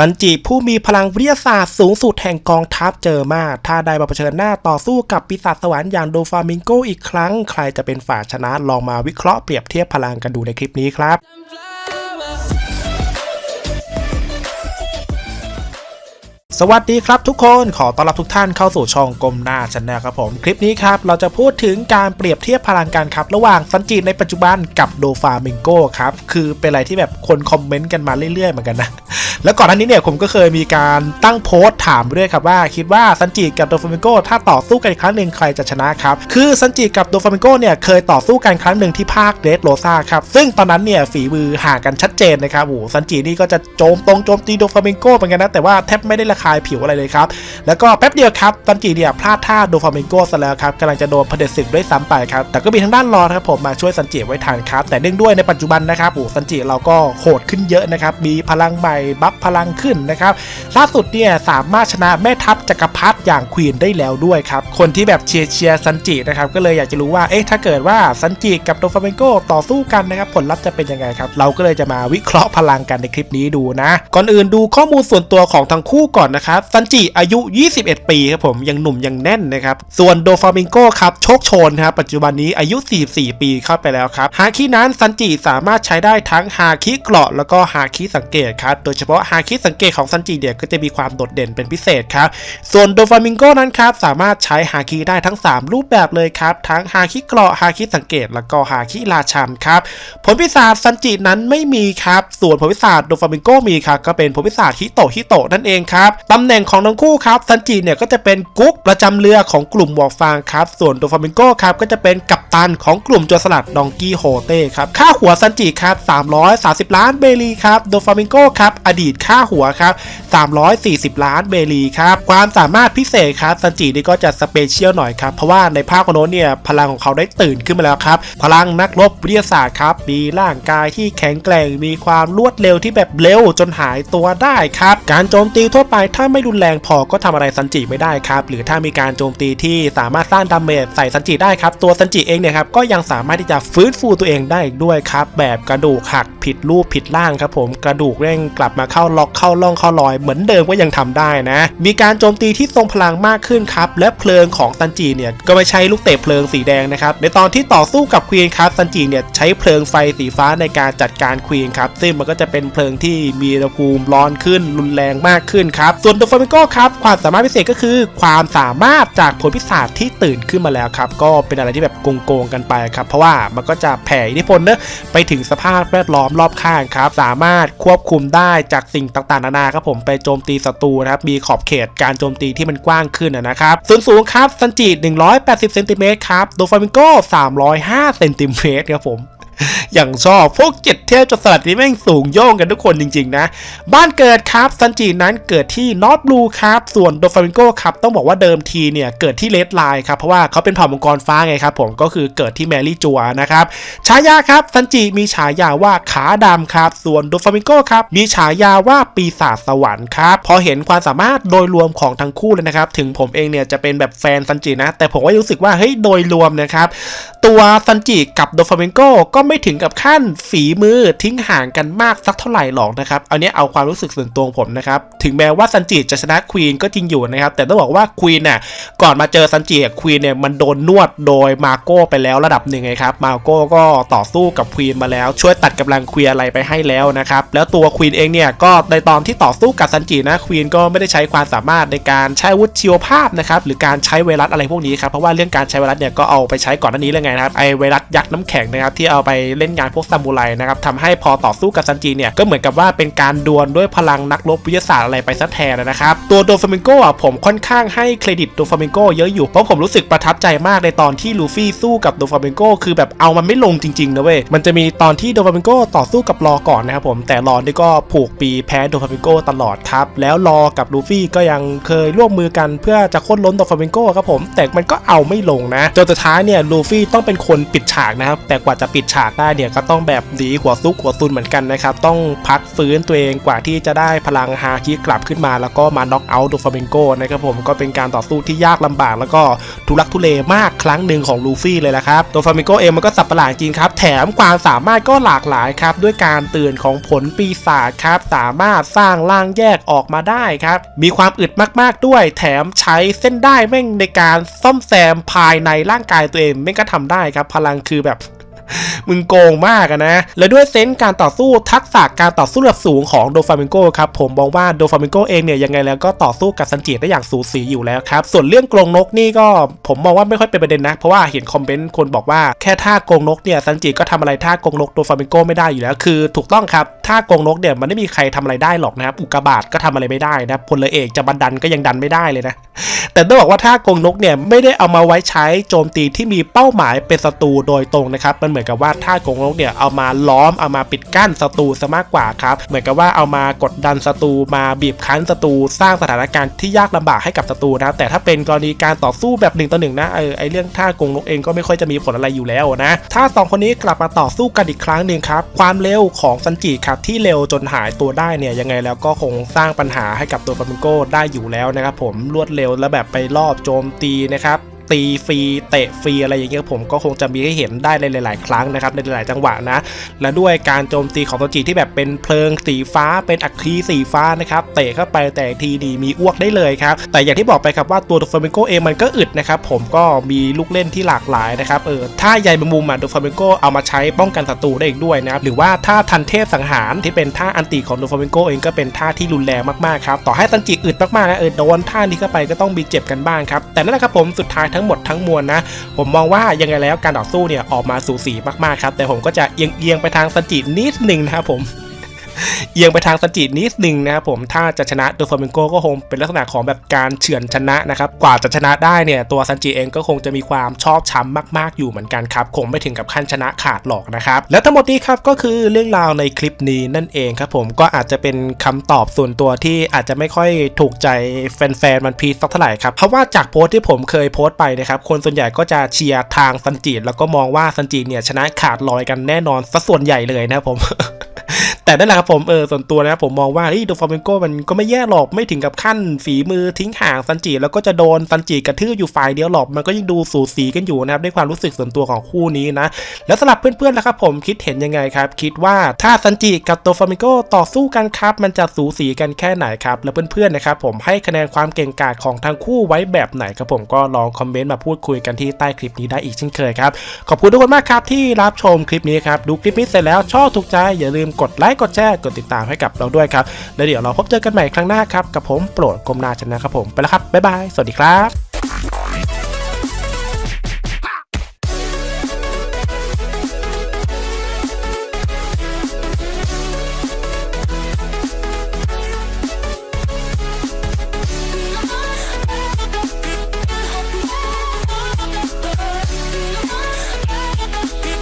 ซันจิผู้มีพลังวิทยาศาสตร์สูงสุดแห่งกองทัพเจอมาถ้าได้มาเผชิญหน้าต่อสู้กับปีศาจสวรรค์อย่างโดฟามิงโกอีกครั้ง ใครจะเป็นฝ่ายชนะลองมาวิเคราะห์เปรียบเทียบพลังกันดูในคลิปนี้ครับสวัสดีครับทุกคนขอต้อนรับทุกท่านเข้าสู่ช่องกลมหน้าชแนลครับผมคลิปนี้ครับเราจะพูดถึงการเปรียบเทียบพลังกันครับ ระหว่างซันจิในปัจจุบันกับโดฟามิงโกครับคือเป็นอะไรที่แบบคนคอมเมนต์กันมาเรื่อยๆเหมือนกันนะ แล้วก่อนหน้านี้เนี่ยผมก็เคยมีการตั้งโพสต์ถามด้วยครับว่าคิดว่าซันจิกับโดฟามิโกถ้าต่อสู้กันอีกครั้งหนึ่งใครจะชนะครับ คือซันจิกับโดฟามิโกเนี่ยเคยต่อสู้กันครั้งหนึ่งที่ภาคเดสโรซาครับ ซึ่งตอนนั้นเนี่ยฝีมือห่างกันชัดเจนนะครับโอ้ซันจินี่ก็จะโจมตรงโจมตีโดฟามิโกเหมือนกันนะแต่ว่าแทบไม่ได้ระคายผิวอะไรเลยครับ แล้วก็แป๊บเดียวครับซันจิเนี่ยพลาดท่าโดฟามิโกซะแล้วครับกำลังจะโดนเผด็จศึกด้วยซ้ำไปครับแต่ก็มีทางด้านรอนครับผมมาช่วยซันจิไว้ทันครับแต่เนื่องด้วยในปัจจุบันนะครับโอ้ซันจิเราก็โหดขึ้นเยอะนะครับมีพลังใหม่บัฟพลังขึ้นนะครับ ล่าสุดเนี่ยสามารถชนะแม่ทัพจักรพรรดิอย่างควีนได้แล้วด้วยครับ คนที่แบบเชียร์เชียร์ซันจินะครับก็เลยอยากจะรู้ว่าเอ๊ะถ้าเกิดว่าซันจิกับโดฟาเมนโกต่อสู้กันนะครับผลลัพธ์จะเป็นยังไงครับ เราก็เลยจะมาวิเคราะห์พลังกันในคลิปนี้ดูนะ ก่อนอื่นดูข้อมูลส่วนตัวของทั้งคู่ก่อนนะครับซันจิอายุ 21 ปีครับผมยังหนุ่มยังแน่นนะครับส่วนโดฟามิงโกครับโชคโชนนะครับปัจจุบันนี้อายุ 44 ปีเข้าไปแล้วครับฮาคินั้นซันจิสามารถใช้ได้ทั้งฮาคิเกราะแล้วก็ฮาคิสังเกตครับโดยเฉพาะฮาคิสังเกตของซันจิเนี่ยก็จะมีความโดดเด่นเป็นพิเศษครับส่วนโดฟามิงโกนั้นครับสามารถใช้ฮาคิได้ทั้ง 3 รูปแบบเลยครับ ทั้งฮาคิเกราะฮาคิสังเกต แล้วก็ฮาคิราชันครับผลพิศาจซันจินั้นไม่มีครับ ส่วนผลพิศาจโดฟามิงโกมีครับก็เป็นผลพิศาจฮิโตฮิโตนั่นเองครับตำแหน่งของทั้งคู่ครับซันจิเนี่ยก็จะเป็นกุ๊กประจำเรือของกลุ่มหมวกฟางครับส่วนโดฟามิงโกครับก็จะเป็นกัปตันของกลุ่มโจรสลัดดองกี้โฮเต้ครับค่าหัวซันจิครับ330 ล้านเบลีครับโดฟามิงโกครับอดีตค่าหัวครับ 340 ล้านเบลีครับ ความสามารถพิเศษครับซันจินี่ก็จะสเปเชียลหน่อยครับ เพราะว่าในภาคโน้นเนี่ยพลังของเขาได้ตื่นขึ้นมาแล้วครับ พลังนักรบวิทยาศาสตร์ครับ มีร่างกายที่แข็งแกร่ง มีความรวดเร็วที่แบบเร็วจนหายตัวได้ครับ การโจมตีทั่วไปถ้าไม่รุนแรงพอก็ทำอะไรซันจิไม่ได้ครับ หรือถ้ามีการโจมตีที่สามารถสร้างดาเมจใส่ซันจิได้ครับ ตัวซันจิเองเนี่ยครับก็ยังสามารถที่จะฟื้นฟูตัวเองได้อีกด้วยครับ แบบกระดูกหักผิดรูปผิดร่างครับผม กระดูกเร่งกลับมาเข้าาล็อกเข้าล่องเข้ารอย เหมือนเดิมก็ยังทำได้นะ มีการโจมตีที่ทรงพลังมากขึ้นครับ และเพลิงของซันจิเนี่ยก็ไม่ใช่ลูกเตะเพลิงสีแดงนะครับ ในตอนที่ต่อสู้กับควีนครับซันจิเนี่ยใช้เพลิงไฟสีฟ้าในการจัดการควีนครับ ซึ่งมันก็จะเป็นเพลิงที่มีอุณหภูมิร้อนขึ้นรุนแรงมากขึ้นครับ ส่วนโดฟามิโกครับความสามารถพิเศษก็คือ ความสามารถจากผลพิศาจที่ตื่นขึ้นมาแล้วครับ ก็เป็นอะไรที่แบบโกงๆกันไปครับ เพราะว่ามันก็จะแผ่อิทธิพลเนอะไปถึงสภาพแวดล้อมรอบข้างครับ สามารถควบคุมได้จากสิ่งต่างๆนานาครับผมไปโจมตีศัตรูนะครับมีขอบเขตการโจมตีที่มันกว้างขึ้นนะครับส่วนสูงครับซันจิ180เซนติเมตรครับโดฟามิงโก305เซนติเมตรครับผม อย่างชอบพวกเจ็ดเทพจสลัดนี่แม่งสูงโย่งกันทุกคนจริง ๆ นะ บ้านเกิดครับซันจินั้นเกิดที่นอตบลูครับส่วนโดฟามิงโกครับต้องบอกว่าเดิมทีเนี่ยเกิดที่เลดไลน์ครับเพราะว่าเขาเป็นเผ่ามังกรฟ้าไงครับผมก็คือเกิดที่แมรี่จัวนะครับฉายาครับซันจิมีฉายาว่าขาดำครับส่วนโดฟามิงโกครับมีฉายาว่าปีศาจสวรรค์ครับพอเห็นความสามารถโดยรวมของทั้งคู่เลยนะครับถึงผมเองเนี่ยจะเป็นแบบแฟนซันจินะ แต่ผมก็รู้สึกว่าเฮ้ยโดยรวมนะครับตัวซันจิกับโดฟามิงโกก็ไม่ถึงกับขั้นฝีมือทิ้งห่างกันมากสักเท่าไหร่หรอกนะครับเอาเนี้ยเอาความรู้สึกส่วนตัวผมนะครับถึงแม้ว่าซันจิจะชนะควีนก็จริงอยู่นะครับแต่ต้องบอกว่าควีนเนี่ยก่อนมาเจอซันจิควีนเนี่ยมันโดนนวดโดยมาโก้ไปแล้วระดับหนึ่งไงครับมาโก้ก็ต่อสู้กับควีนมาแล้ว ช่วยตัดกำลังควีนอะไรไปให้แล้วนะครับแล้วตัวควีนเองเนี่ยก็ในตอนที่ต่อสู้กับซันจินะควีนก็ไม่ได้ใช้ความสามารถในการใช้วุธชีวภาพนะครับหรือการใช้ไวรัสอะไรพวกนี้ครับเพราะว่าเรื่องการใช้ไวรัสเนี่ยก็เอาไปใช้ก่อนหน้านี้แล้วไงนะครับไอไวรัสยักษ์น้ำแข็งนะครับที่เอาไปเล่นงานพวกซามูไรนะครับทำให้พอต่อสู้กับซันจิเนี่ยก็เหมือนกับว่าเป็นการดวลด้วยพลังนักรบวิทยาศาสตร์อะไรไปซะแทนนะครับตัวโดฟามิงโกอะผมค่อนข้างให้เครดิตโดฟามิงโกเยอะอยู่เพราะผมรู้สึกประทับใจมากในตอนที่ลูฟี่สู้กับโดฟามิงโกคือแบบเอามันไม่ลงจริงๆนะเว้ยมันจะมีตอนที่โดฟามิงโกต่อสู้กับรอก่อนนะครับผมแต่รอนี่ก็ผูกปีแพ้โดฟามิงโกตลอดครับแล้วรอกับลูฟี่ก็ยังเคยร่วมมือกันเพื่อจะโค่นล้มโดฟามิงโกครับผมแต่มันก็เอาไม่ลงนะจนสุดท้ายเนี่ยลูฟี่ต้องเป็นคนปิดฉากนะครับแต่กว่าจะปิดฉากากได้เนี่ยก็ต้องแบบดีหัวซุกหัวซุนเหมือนกันนะครับ ต้องพักฟื้นตัวเองกว่าที่จะได้พลังฮาคิกลับขึ้นมา แล้วก็มาน็อกเอาท์โดฟาเมนโกนะครับผมก็เป็นการต่อสู้ที่ยากลำบาก แล้วก็ทุลักทุเลมากครั้งหนึ่งของลูฟี่เลยละครับโดฟาเมนโกเองมันก็สับประหลาดจริงครับ แถมความสามารถก็หลากหลายครับ ด้วยการตื่นของผลปีศาจครับ สามารถสร้างร่างแยกออกมาได้ครับ มีความอึดมากๆด้วย แถมใช้เส้นได้แม่งในการซ่อมแซมภายในร่างกายตัวเองแม่งก็ทำได้ครับ พลังคือแบบ มึงโกงมากอะนะ และด้วยเซนส์การต่อสู้ทักษะการต่อสู้ระดับสูงของโดฟามิงโกครับผมมองว่าโดฟามิงโกเองเนี่ยยังไงแล้วก็ต่อสู้กับซันจิได้อย่างสูสีอยู่แล้วครับ ส่วนเรื่องกรงนกนี่ก็ผมมองว่าไม่ค่อยเป็นประเด็นนะ เพราะว่าเห็นคอมเมนต์คนบอกว่าแค่ท่ากรงนกเนี่ยซันจิก็ทำอะไรท่ากรงนกโดฟามิงโกไม่ได้อยู่แล้วคือถูกต้องครับท่ากรงนกเนี่ยมันไม่มีใครทำอะไรได้หรอกนะครับอุกกาบาตก็ทำอะไรไม่ได้นะพลเอกจะบันดันก็ยังดันไม่ได้เลยนะแต่ต้องบอกว่าท่ากรงนกเนี่ยไม่ได้เอามาไว้ใช้โจมตีที่มีเป้าหมายเป็นศัตรูโดยตรงนะครับมันเหมือนกับว่าท่ากงนกเนี่ยเอามาล้อมเอามาปิดกั้นศัตรูซะมากกว่าครับเหมือนกับว่าเอามากดดันศัตรูมาบีบคั้นศัตรูสร้างสถานการณ์ที่ยากลำบากให้กับศัตรูนะแต่ถ้าเป็นกรณีการต่อสู้แบบหนึ่งต่อหนึ่งนะเออไอเรื่องท่ากงนกเองก็ไม่ค่อยจะมีผลอะไรอยู่แล้วนะถ้าสองคนนี้กลับมาต่อสู้กันอีกครั้งหนึ่งครับความเร็วของซันจิครับที่เร็วจนหายตัวได้เนี่ยยังไงแล้วก็คงสร้างปัญหาให้กับตัวฟามิงโกได้อยู่แล้วนะครับผมรวดเร็วและแบบไปรอบโจมตีนะครับ ตีฟรีเตะฟรีอะไรอย่างเงี้ยผมก็คงจะมีให้เห็นได้ในหลาย ๆ ครั้งนะครับในหลายๆจังหวะนะและด้วยการโจมตีของตัวจีที่แบบเป็นเพลิงสีฟ้าเป็นอัคคีสีฟ้านะครับเตะเข้าไปแต่ทีดีมีอ้วกได้เลยครับแต่อย่างที่บอกไปครับว่าตัวฟามิโกเองมันก็อึดนะครับผมก็มีลูกเล่นที่หลากหลายนะครับเออถ้าใยแมงมุมอะโดฟามิโกเอามาใช้ป้องกันศัตรูได้อีกด้วยนะครับหรือว่าถ้าทันเทพสังหารที่เป็นท่าอันติของโดฟามิโกเองก็เป็นท่าที่รุนแรงมากๆครับต่อให้ซันจิอึดมากๆนะเออโดนท่านี้เข้าไปก็ต้องมีเจ็บกันบ้างครับแต่นั่นแหละครับผมสุดท้ายททั้งหมดทั้งมวลนะ ผมมองว่ายังไงแล้วการต่อสู้เนี่ยออกมาสูสีมากๆครับ แต่ผมก็จะเอียงๆไปทางสันจินิดหนึ่งนะครับผม เอียงไปทางซันจินิดนึงนะครับผมถ้าจะชนะโดฟามิงโกก็คงเป็นลักษณะของแบบการเฉือนชนะนะครับกว่าจะชนะได้เนี่ยตัวซันจิเองก็คงจะมีความชอบช้ำมากๆอยู่เหมือนกันครับคงไม่ถึงกับขั้นชนะขาดหรอกนะครับและทั้งหมดนี้ครับก็คือเรื่องราวในคลิปนี้นั่นเองครับผมก็อาจจะเป็นคำตอบส่วนตัวที่อาจจะไม่ค่อยถูกใจแฟนๆมันพีสักเท่าไหร่ครับเพราะว่าจากโพสต์ที่ผมเคยโพสต์ไปนะครับคนส่วนใหญ่ก็จะเชียร์ทางซันจิแล้วก็มองว่าซันจิเนี่ยชนะขาดลอยกันแน่นอนซะส่วนใหญ่เลยนะครับผม แต่นั่นแหละครับผมเออส่วนตัวนะครับผมมองว่าเฮ้ยโดฟาเมนโกมันก็ไม่แย่หรอกไม่ถึงกับขั้นฝีมือทิ้งห่างซันจิแล้วก็จะโดนซันจิกระทืบอยู่ฝ่ายเดียวหรอกมันก็ยังดูสูสีกันอยู่นะครับด้วยความรู้สึกส่วนตัวของคู่นี้นะ แล้วสำหรับเพื่อนๆล่ะครับผมคิดเห็นยังไงครับ คิดว่าถ้าซันจิกับโดฟาเมนโกต่อสู้กันครับ มันจะสูสีกันแค่ไหนครับแล้วเพื่อนๆนะครับผมให้คะแนนความเก่งกาจของทั้งคู่ไว้แบบไหนครับผมก็ลองคอมเมนต์มาพูดคุยกันที่ใต้คลิปนี้ได้อีกเช่นเคยครับขอบคุณทุกคนมากครับที่รับชมคลิปนี้ครับดูคลิปนี้เสร็จแล้วชอบถูกใจอย่าลืมกดไลค์กดแชร์ กดติดตามให้กับเราด้วยครับ แล้วเดี๋ยวเราพบเจอกันใหม่ครั้งหน้าครับ กับผมโปรดกรมนาชนะครับผม ไปแล้วครับ บ๊ายบาย สวัสดีครับ